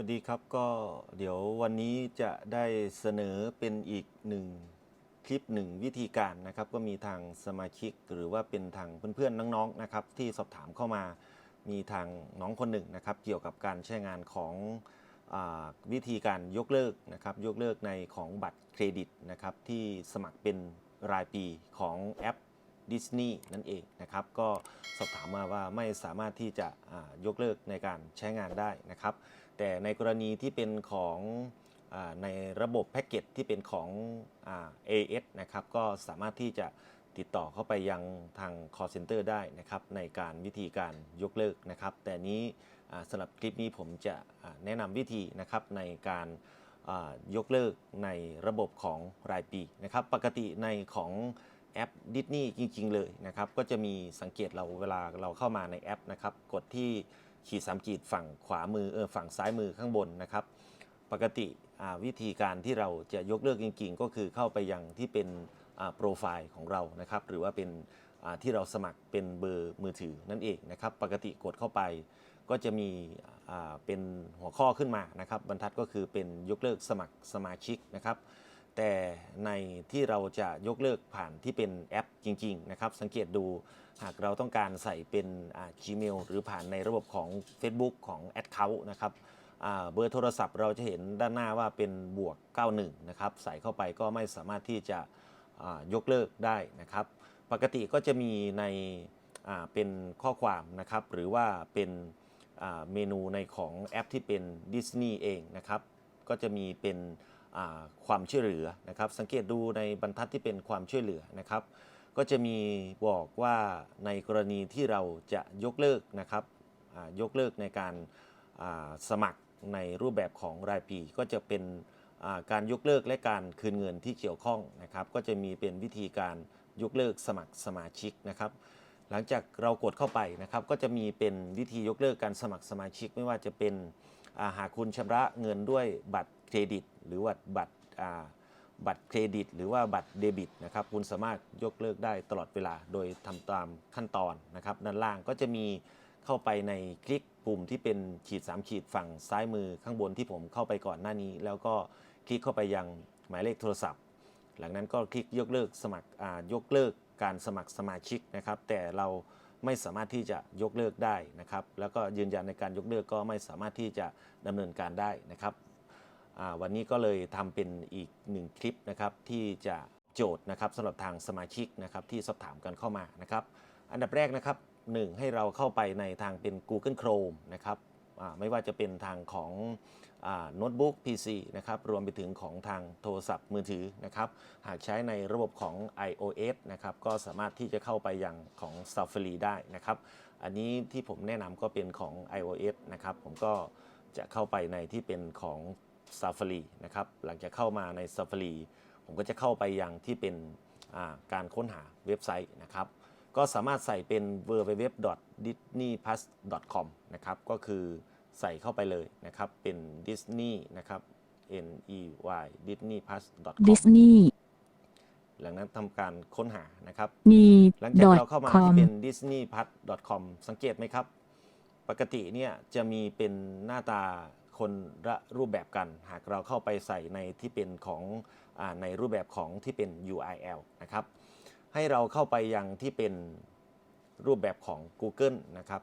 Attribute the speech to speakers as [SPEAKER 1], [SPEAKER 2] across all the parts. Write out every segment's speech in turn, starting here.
[SPEAKER 1] วัสดีครับก็เดี๋ยววันนี้จะได้เสนอเป็นอีกหนึ่งคลิปหนึ่งวิธีการนะครับ ก็มีทางสมาชิกหรือว่าเป็นทางเพื่อนๆน้องๆนะครับ ที่สอบถามเข้ามามีทางน้องคนหนึ่งนะครับ เกี่ยวกับการใช้งานของอวิธีการยกเลิกนะครับ ยกเลิกในของบัตรเครดิตนะครับ ที่สมัครเป็นรายปีของแอปดิสนีย์นั่นเองนะครับ ก็สอบถามมาว่าไม่สามารถที่จะยกเลิกในการใช้งานได้นะครับ แต่ในกรณีที่เป็นของอในระบบแพ็กเกจที่เป็นของอ AS นะครับก็สามารถที่จะติดต่อเข้าไปยังทาง call center ได้นะครับในการวิธีการยกเลิกนะครับ แต่นี้สำหรับคลิปนี้ผมจะแนะนำวิธีนะครับในการยกเลิกในระบบของรายปีนะครับ ปกติในของแอปดิสนีย์จริง ๆ เลยนะครับ ก็จะมีสังเกตเราเวลาเราเข้ามาในแอปนะครับ กดที่ ขีดสามขีดฝั่งขวามือเออฝั่งซ้ายมือข้างบนนะครับ ปกติวิธีการที่เราจะยกเลิกจริงๆ ก็คือเข้าไปยังที่เป็นโปรไฟล์ของเรานะครับ หรือว่าเป็นที่เราสมัครเป็นเบอร์มือถือนั่นเองนะครับ ปกติกดเข้าไปก็จะมีเป็นหัวข้อขึ้นมานะครับ บรรทัดก็คือเป็นยกเลิกสมัครสมาชิกนะครับ แต่ในที่เราจะยกเลิกผ่านที่เป็นแอปจริง ๆ นะครับ สังเกตดูหากเราต้องการใส่เป็นอ่า Gmail หรือผ่านในระบบของ Facebook ของ Account นะครับเบอร์โทรศัพท์เราจะเห็นด้านหน้าว่าเป็นบวก 91 นะครับ ใส่เข้าไปก็ไม่สามารถที่จะยกเลิกได้นะครับ ปกติก็จะมีในเป็นข้อความนะครับ หรือว่าเป็นเมนูในของแอปที่เป็นดิสนีย์เองนะครับ ก็จะมีเป็น ความช่วยเหลือนะครับ สังเกตดูในบรรทัดที่เป็นความช่วยเหลือนะครับ ก็จะมีบอกว่าในกรณีที่เราจะยกเลิกนะครับยกเลิกในการสมัครในรูปแบบของรายปี ก็จะเป็นการยกเลิกและการคืนเงินที่เกี่ยวข้องนะครับ ก็จะมีเป็นวิธีการยกเลิกสมัครสมาชิกนะครับ หลังจากเรากดเข้าไปนะครับ ก็จะมีเป็นวิธียกเลิกการสมัครสมาชิก ไม่ว่าจะเป็นหากคุณชำระเงินด้วยบัตร เครดิต หรือว่าบัตรบัตรเครดิต หรือว่าบัตรเดบิตนะครับคุณสามารถยกเลิกได้ตลอดเวลาโดยทำตามขั้นตอนนะครับด้านล่างก็จะมีเข้าไปในคลิกปุ่มที่เป็นขีด 3 ขีดฝั่งซ้ายมือข้างบนที่ผมเข้าไปก่อนหน้านี้ แล้วก็คลิกเข้าไปยังหมายเลขโทรศัพท์ หลังนั้นก็คลิกยกเลิกสมัครยกเลิกการสมัครสมาชิกนะครับ แต่เราไม่สามารถที่จะยกเลิกได้นะครับ แล้วก็ยืนยันในการยกเลิกก็ไม่สามารถที่จะดำเนินการได้นะครับ วันนี้ก็เลยทำเป็นอีกหนึ่งคลิปนะครับที่จะโจทย์นะครับสำหรับทางสมาชิกนะครับที่สอบถามกันเข้ามานะครับ อันดับแรกนะครับหนึ่งให้เราเข้าไปในทางเป็น Google Chrome นะครับไม่ว่าจะเป็นทางของโน้ตบุ๊ก PC นะครับรวมไปถึงของทางโทรศัพท์มือถือนะครับหากใช้ในระบบของ iOS นะครับก็สามารถที่จะเข้าไปยังของ Safari ได้นะครับ อันนี้ที่ผมแนะนำก็เป็นของ iOS นะครับผมก็จะเข้าไปในที่เป็นของ Safari นะครับ หลังจากเข้ามาใน Safari ผมก็จะเข้าไปยังที่เป็นอ่าการค้นหาเว็บไซต์นะครับ ก็สามารถใส่เป็น www.disneyplus.com นะครับ ก็คือใส่เข้าไปเลยนะครับ เป็น Disney นะครับ n e y disneyplus.com
[SPEAKER 2] ดิสนีย์
[SPEAKER 1] หลังนั้นทำการค้นหานะครับ
[SPEAKER 2] นี
[SPEAKER 1] หลังจาก
[SPEAKER 2] ดอท
[SPEAKER 1] เราเข้ามา
[SPEAKER 2] คอ
[SPEAKER 1] ที่
[SPEAKER 2] ม
[SPEAKER 1] เป็น disneypad.com สังเกตไหมครับ ปกติเนี่ยจะมีเป็นหน้าตา คนละรูปแบบกัน หากเราเข้าไปใส่ในที่เป็นของอในรูปแบบของที่เป็น URL นะครับ ให้เราเข้าไปยังที่เป็นรูปแบบของ Google นะครับ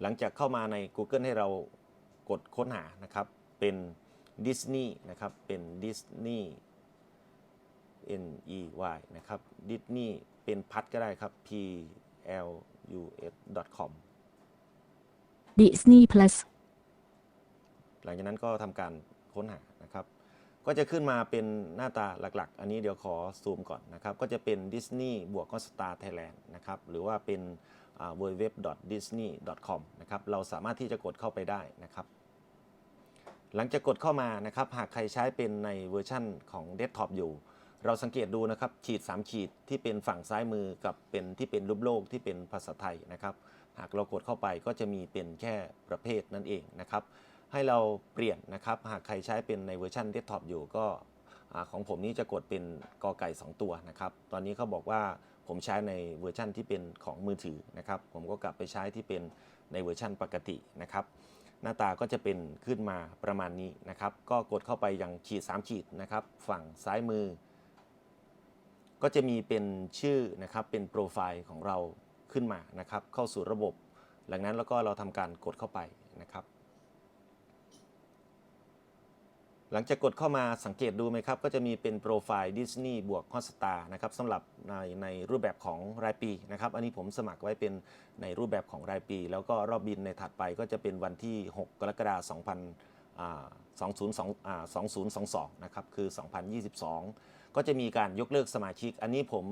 [SPEAKER 1] หลังจากเข้ามาใน Google ให้เรากดค้นหานะครับเป็น Disney นะครับเป็น Disney N E Y นะครับ Disney เป็นพัดก็ได้ครับ P L U S com
[SPEAKER 2] ดิสนีย์ plus
[SPEAKER 1] หลังจากนั้นก็ทำการค้นหานะครับ ก็จะขึ้นมาเป็นหน้าตาหลักๆ อันนี้เดี๋ยวขอซูมก่อนนะครับ ก็จะเป็น Disney บวกก็ Star Thailand นะครับ หรือว่าเป็น w w w disney com นะครับ เราสามารถที่จะกดเข้าไปได้นะครับ หลังจากกดเข้ามานะครับ หากใครใช้เป็นในเวอร์ชั่นของเดสก์ท็อปอยู่ เราสังเกตดูนะครับ ขีด 3 ขีดที่เป็นฝั่งซ้ายมือกับเป็นที่เป็นรูปโลกที่เป็นภาษาไทยนะครับ หากเรากดเข้าไปก็จะมีเป็นแค่ประเภทนั่นเองนะครับ ให้เราเปลี่ยนนะครับ หากใครใช้เป็นในเวอร์ชันเดสก์ท็อปอยู่ก็ของผมนี้จะกดเป็นกอไก่ 2 ตัวนะครับ ตอนนี้เขาบอกว่าผมใช้ในเวอร์ชันที่เป็นของมือถือนะครับ ผมก็กลับไปใช้ที่เป็นในเวอร์ชันปกตินะครับ หน้าตาก็จะเป็นขึ้นมาประมาณนี้นะครับ ก็กดเข้าไปยังขีด 3 ขีดนะครับ ฝั่งซ้ายมือ ก็จะมีเป็นชื่อนะครับเป็นโปรไฟล์ของเราขึ้นมานะครับ เข้าสู่ระบบ หลังนั้นแล้วก็เราทำการกดเข้าไปนะครับ หลังจากกดเข้ามาสังเกตดูไหมครับ ก็จะมีเป็นโปรไฟล์ดิสนีย์บวกฮอสตานะครับสำหรับในในรูปแบบของรายปีนะครับ อันนี้ผมสมัครไว้เป็นในรูปแบบของรายปี แล้วก็รอบบินในถัดไปก็จะเป็นวันที่ 6 กรกฎาคม2022นะครับ คือ 2022 ก็จะมีการยกเลิกสมาชิก อันนี้ผม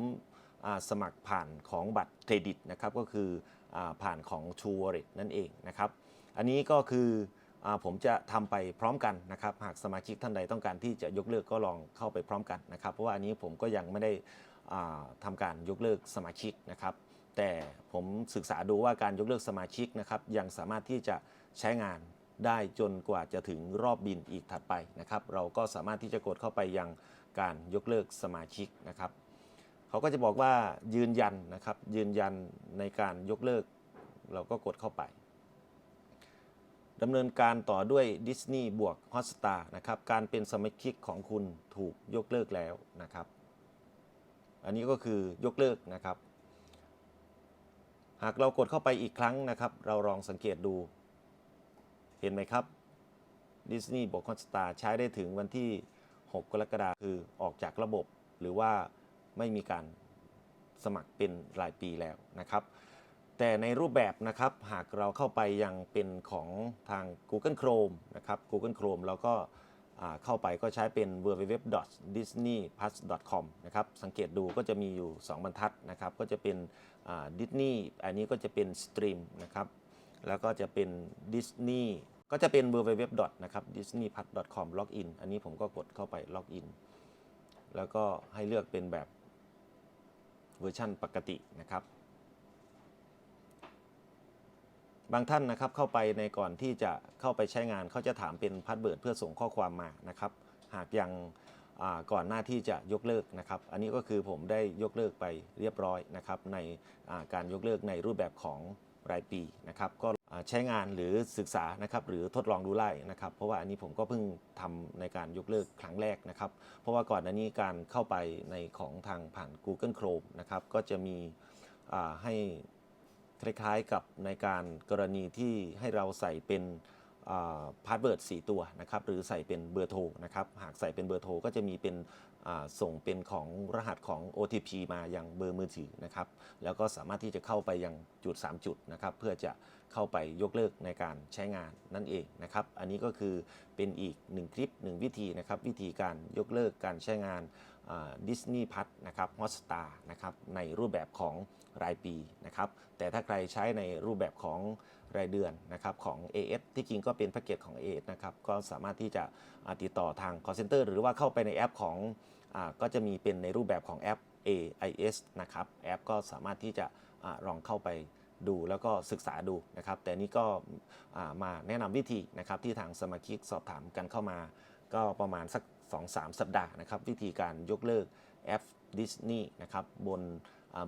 [SPEAKER 1] สมัครผ่านของบัตรเครดิตนะครับ ก็คืออผ่านของ True Wallet นั่นเองนะครับ อันนี้ก็คือ ผมจะทำไปพร้อมกันนะครับหากสมาชิกท่านใดต้องการที่จะยกเลิกก็ลองเข้าไปพร้อมกันนะครับเพราะว่าอันนี้ผมก็ยังไม่ได้อ่าทำการยกเลิกสมาชิกนะครับแต่ผมศึกษาดูว่าการยกเลิกสมาชิกนะครับยังสามารถที่จะใช้งานได้จนกว่าจะถึงรอบบินอีกถัดไปนะครับเราก็สามารถที่จะกดเข้าไปยังการยกเลิกสมาชิกนะครับเขาก็จะบอกว่ายืนยันนะครับยืนยันในการยกเลิก เราก็กดเข้าไป ดำเนินการต่อด้วย Disney บวก Hotstar นะครับ การเป็นสมาชิกของคุณถูกยกเลิกแล้วนะครับ อันนี้ก็คือยกเลิกนะครับ หากเรากดเข้าไปอีกครั้งนะครับ เราลองสังเกตดู เห็นไหมครับ Disney บวก Hotstar ใช้ได้ถึงวันที่ 6 กรกฎาคมคือออกจากระบบ หรือว่าไม่มีการสมัครเป็นรายปีแล้วนะครับ แต่ในรูปแบบนะครับหากเราเข้าไปยังเป็นของทาง Google Chrome นะครับ Google Chrome แล้วก็เข้าไปก็ใช้เป็น www.disneyplus.com นะครับ สังเกตดูก็จะมีอยู่ 2 บรรทัดนะครับ ก็จะเป็นดิสนีย์อันนี้ก็จะเป็นสตรีมนะครับ แล้วก็จะเป็น Disney ก็จะเป็น www. นะครับ disneyplus.com ล็อกอินอันนี้ผมก็กดเข้าไปล็อกอินแล้วก็ให้เลือกเป็นแบบเวอร์ชั่นปกตินะครับ บางท่านนะครับเข้าไปในก่อนที่จะเข้าไปใช้งานเขาจะถามเป็นพาสเวิร์ดเพื่อส่งข้อความมานะครับ หากยังก่อนหน้าที่จะยกเลิกนะครับ อันนี้ก็คือผมได้ยกเลิกไปเรียบร้อยนะครับ ในาการยกเลิกในรูปแบบของรายปีนะครับ ก็ใช้งานหรือศึกษานะครับหรือทดลองดูไล่นะครับ เพราะว่าอันนี้ผมก็เพิ่งทำในการยกเลิกครั้งแรกนะครับ เพราะว่าก่อนหน้านี้การเข้าไปในของทางผ่าน Google Chrome นะครับก็จะมีให้ คล้ายๆกับในการกรณีที่ให้เราใส่เป็น พาสเวิร์ด4ตัวนะครับหรือใส่เป็นเบอร์โทรนะครับหากใส่เป็นเบอร์โทรก็จะมีเป็นส่งเป็นของรหัสของ OTP มายังเบอร์มือถือนะครับแล้วก็สามารถที่จะเข้าไปยังจุด 3 จุดนะครับเพื่อจะเข้าไปยกเลิกในการใช้งานนั่นเองนะครับอันนี้ก็คือเป็นอีกหนึ่งคลิปหนึ่งวิธีนะครับวิธีการยกเลิกการใช้งานดิสนีย์พัทนะครับฮอสตานะครับในรูปแบบของรายปีนะครับแต่ถ้าใครใช้ในรูปแบบของ รายเดือนนะครับของ AS ที่จริงก็เป็นแพ็กเกจของ AS นะครับก็สามารถที่จะติดต่อทาง call center หรือว่าเข้าไปในแอปของอก็จะมีเป็นในรูปแบบของแอป AIS นะครับแอปก็สามารถที่จะอลองเข้าไปดูแล้วก็ศึกษาดูนะครับ แต่นี่ก็มาแนะนำวิธีนะครับที่ทางสมาชิกสอบถามกันเข้ามา ก็ประมาณสัก 2-3 สัปดาห์นะครับ วิธีการยกเลิกแอป Disney นะครับบน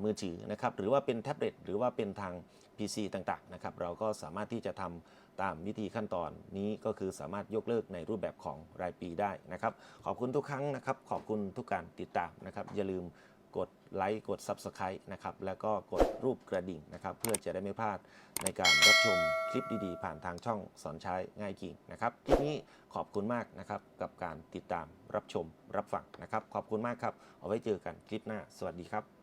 [SPEAKER 1] มือถือนะครับหรือว่าเป็นแท็บเล็ตหรือว่าเป็นทาง PC ต่างๆนะครับเราก็สามารถที่จะทำตามวิธีขั้นตอนนี้ก็คือสามารถยกเลิกในรูปแบบของรายปีได้นะครับ ขอบคุณทุกครั้งนะครับ ขอบคุณทุกการติดตามนะครับอย่าลืมกดไลค์กด Subscribe นะครับแล้วก็กดรูปกระดิ่งนะครับเพื่อจะได้ไม่พลาดในการรับชมคลิปดีๆ ผ่านทางช่องสอนใช้ง่ายกิ่งนะครับคลิปนี้ขอบคุณมากนะครับกับการติดตามรับชมรับฟังนะครับ ขอบคุณมากครับ เอาไว้เจอกันคลิปหน้า สวัสดีครับ